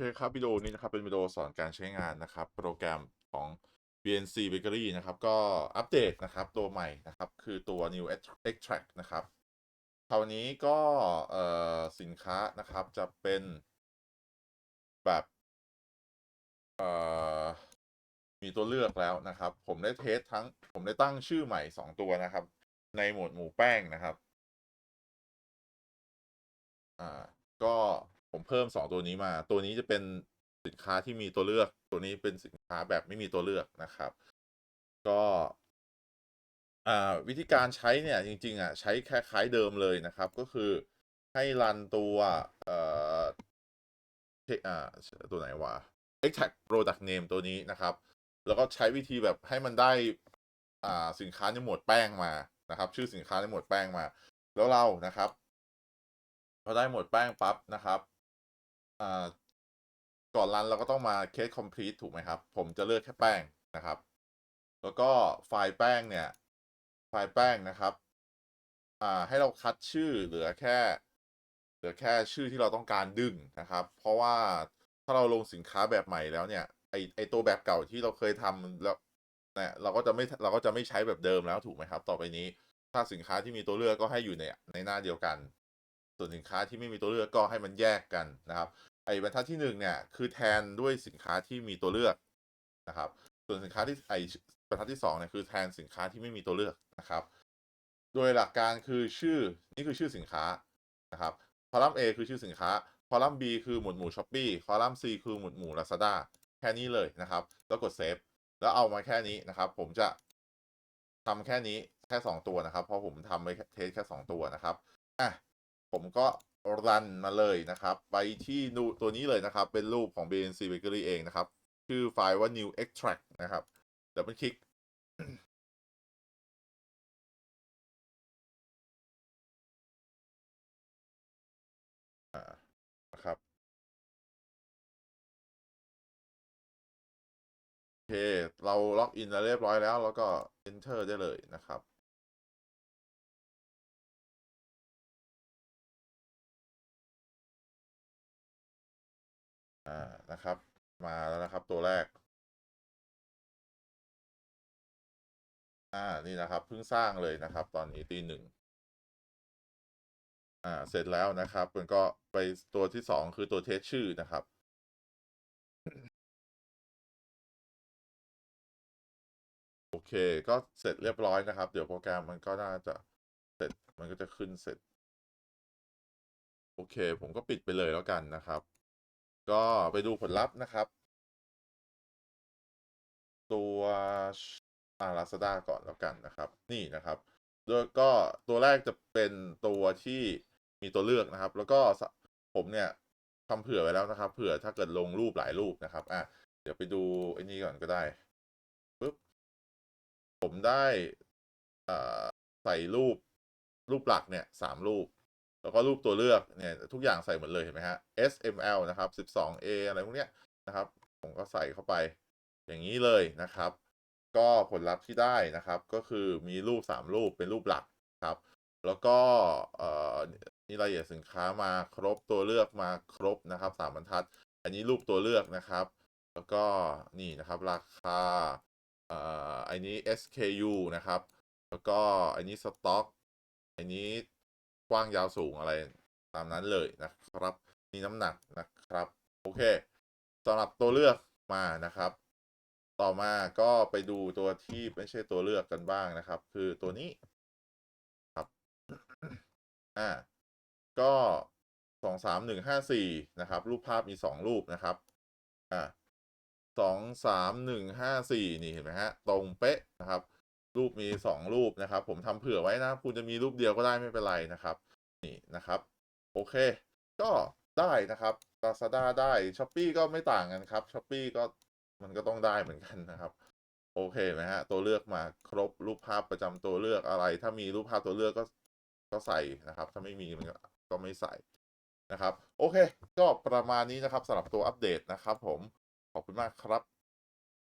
เคครับวิดีโอนี้นะครับเป็นวิดีโอสอนการใช้งานนะครับ โปรแกรมของ BNC Bakery นะครับ ก็อัปเดตนะครับตัวใหม่นะครับ คือตัว New Extract นะครับ คราวนี้ก็เอ่อสินค้านะครับจะเป็นแบบเอ่อมีตัวเลือกแล้วนะครับ ผมได้เทสทั้งผมได้ตั้งชื่อใหม่ 2 ตัวนะครับ ในหมวดหมู่แป้งนะครับ อ่าก็ ผมเพิ่ม2ตัวนี้มา ตัวนี้จะเป็นสินค้าที่มีตัวเลือก ตัวนี้เป็นสินค้าแบบไม่มีตัวเลือกนะครับ ก็อ่าวิธีการใช้เนี่ยจริง ๆอะใช้คล้ายๆเดิมเลยนะครับ ก็คือให้รันตัวเอ่อเทอ่าตัวไหนวะ extract product name ตัวนี้นะครับ แล้วก็ใช้วิธีแบบให้มันได้อ่าสินค้าในหมวดแป้งมานะครับ ชื่อสินค้าในหมวดแป้งมา แล้วเรานะครับพอได้หมวดแป้งปั๊บนะครับ ก่อนรันเราก็ต้องมา case complete ถูกไหมครับ ผมจะเลือกแค่แป้งนะครับ แล้วก็ไฟล์แป้งเนี่ย ไฟล์แป้งนะครับ อ่าให้เราคัดชื่อเหลือแค่ เหลือแค่ชื่อที่เราต้องการดึงนะครับ เพราะว่าถ้าเราลงสินค้าแบบใหม่แล้วเนี่ยไอไอตัวแบบเก่าที่เราเคยทำแล้วเนี่ยเราก็จะไม่เราก็จะไม่ใช้แบบเดิมแล้วถูกไหมครับ ต่อไปนี้ ถ้าสินค้าที่มีตัวเลือกก็ให้อยู่ในในหน้าเดียวกัน ส่วนสินค้าที่ไม่มีตัวเลือกก็ให้มันแยกกันนะครับ ไอ้บรรทัดที่หนึ่งเนี่ยคือแทนด้วยสินค้าที่มีตัวเลือกนะครับ ส่วนสินค้าที่ไอ้บรรทัดที่สองเนี่ยคือแทนสินค้าที่ไม่มีตัวเลือกนะครับ โดยหลักการคือชื่อนี่คือชื่อสินค้านะครับคอลัมน์ A คือชื่อสินค้า คอลัมน์ B คือหมวดหมู่ช้อปปี้คอลัมน์ C คือหมวดหมู่ Lazada แค่นี้เลยนะครับ แล้วกดเซฟแล้วเอามาแค่นี้นะครับ ผมจะทำแค่นี้แค่ 2 ตัวนะครับ เพราะผมทำไปเทสแค่ 2 ตัวนะครับอะผมก็ รันมาเลยนะครับ ไปที่นูตัวนี้เลยนะครับ เป็นรูปของ BNC Bakery เองนะครับ ชื่อไฟล์ว่า new extract นะครับเดี๋ยวมันคลิกนะครับโอเค เราล็อกอินแล้วเรียบร้อยแล้ว แล้วก็ enter ได้เลยนะครับ อ่านะครับ มาแล้วนะครับตัวแรก อ่านี่นะครับเพิ่งสร้างเลยนะครับ ตอนนี้ตีหนึ่งอ่าเสร็จแล้วนะครับมันก็ไปตัวที่สองคือตัวเทสชื่อนะครับโอเค ก็เสร็จเรียบร้อยนะครับ เดี๋ยวโปรแกรมมันก็น่าจะเสร็จมันก็จะขึ้นเสร็จ โอเค ผมก็ปิดไปเลยแล้วกันนะครับ ก็ไปดูผลลัพธ์นะครับ ตัวอ่า Lazada ก่อนแล้วกันนะครับ นี่นะครับโดยก็ตัวแรกจะเป็นตัวที่มีตัวเลือกนะครับ แล้วก็ผมเนี่ยทำเผื่อไว้แล้วนะครับ เผื่อถ้าเกิดลงรูปหลายรูปนะครับ อะเดี๋ยวไปดูไอ้นี่ก่อนก็ได้ปึ๊บผมได้อ่าใส่รูปรูปหลักเนี่ยสามรูป แล้วก็รูปตัวเลือกเนี่ยทุกอย่างใส่หมดเลยเห็นไหมฮะ SML นะครับ 12A อะไรพวกเนี้ยนะครับ ผมก็ใส่เข้าไปอย่างนี้เลยนะครับ ก็ผลลัพธ์ที่ได้นะครับก็คือมีรูป 3 รูปเป็นรูปหลักครับ แล้วก็นี่รายละเอียดสินค้ามาครบตัวเลือกมาครบนะครับ3บรรทัด อันนี้รูปตัวเลือกนะครับ แล้วก็นี่นะครับราคาอันนี้ SKU นะครับ แล้วก็อันนี้สต็อกอันนี้ กว้างยาวสูงอะไรตามนั้นเลยนะครับนี่น้ำหนักนะครับ โอเคสำหรับตัวเลือกมานะครับ ต่อมาก็ไปดูตัวที่ไม่ใช่ตัวเลือกกันบ้างนะครับ คือตัวนี้ครับอ่าก็สองสามหนึ่งห้าสี่นะครับ รูปภาพมีสองรูปนะครับอ่าสองสามหนึ่งห้าสี่นี่เห็นไหมฮะ ตรงเป๊ะนะครับ รูปมีสองรูปนะครับ ผมทำเผื่อไว้นะ คุณจะมีรูปเดียวก็ได้ไม่เป็นไรนะครับ นี่นะครับ โอเค ก็ได้นะครับ Lazada ได้ s h อ p e e ก็ไม่ต่างกันครับ s h อ p e e ก็มันก็ต้องได้เหมือนกันนะครับ โอเคไหมฮะ ตัวเลือกมาครบรูปภาพประจำตัวเลือกอะไร ถ้ามีรูปภาพตัวเลือกก็ก็ใส่นะครับ ถ้าไม่มีมันก็ไม่ใส่นะครับ โอเค ก็ประมาณนี้นะครับสำหรับตัวอัปเดตนะครับ ผมขอบคุณมากครับ